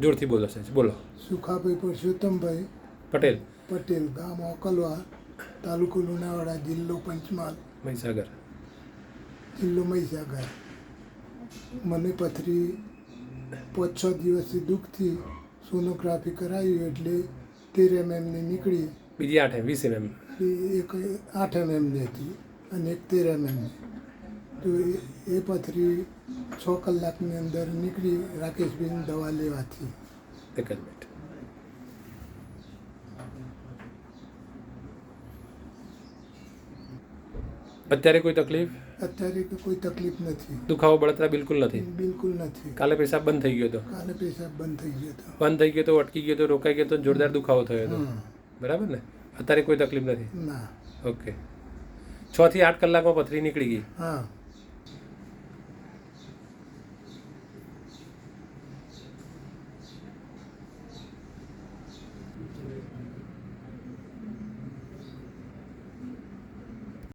જોરથી બોલો સાહેબ બોલો. સુખાભાઈ પુરુષોત્તમભાઈ પટેલ. પટેલ ગામ ઓકલવા તાલુકો લુણાવાડા જિલ્લો પંચમહાલ. મહીસાગર. જિલ્લો મહીસાગર. મને પથરી પાંચ છ દિવસથી દુઃખથી સોનોગ્રાફી કરાવી એટલે તેર એમએમની નીકળી. બીજી આઠ એમ વીસ એમ એક આઠ એમએમની હતી અને એક તેર એમએમની તો એ પથરી છ કલાકની અંદર નીકળી રાકેશભાઈની દવા લેવાથી. એક જ મિનિટ. અત્યારે કોઈ તકલીફ? અત્યારે તો કોઈ તકલીફ નથી. દુખાવો બળતરા બિલકુલ નથી? બિલકુલ નથી. કાલે પેશાબ બંધ થઈ ગયો હતો? કાલે પેશાબ બંધ થઈ ગયો હતો. બંધ થઈ ગયો તો અટકી ગયો તો રોકાઈ ગયો તો જોરદાર દુખાવો થયો હતો. બરાબર ને? અત્યારે કોઈ તકલીફ નથી? ના. ઓકે. છ થી આઠ કલાકમાં પથરી નીકળી ગઈ. હા.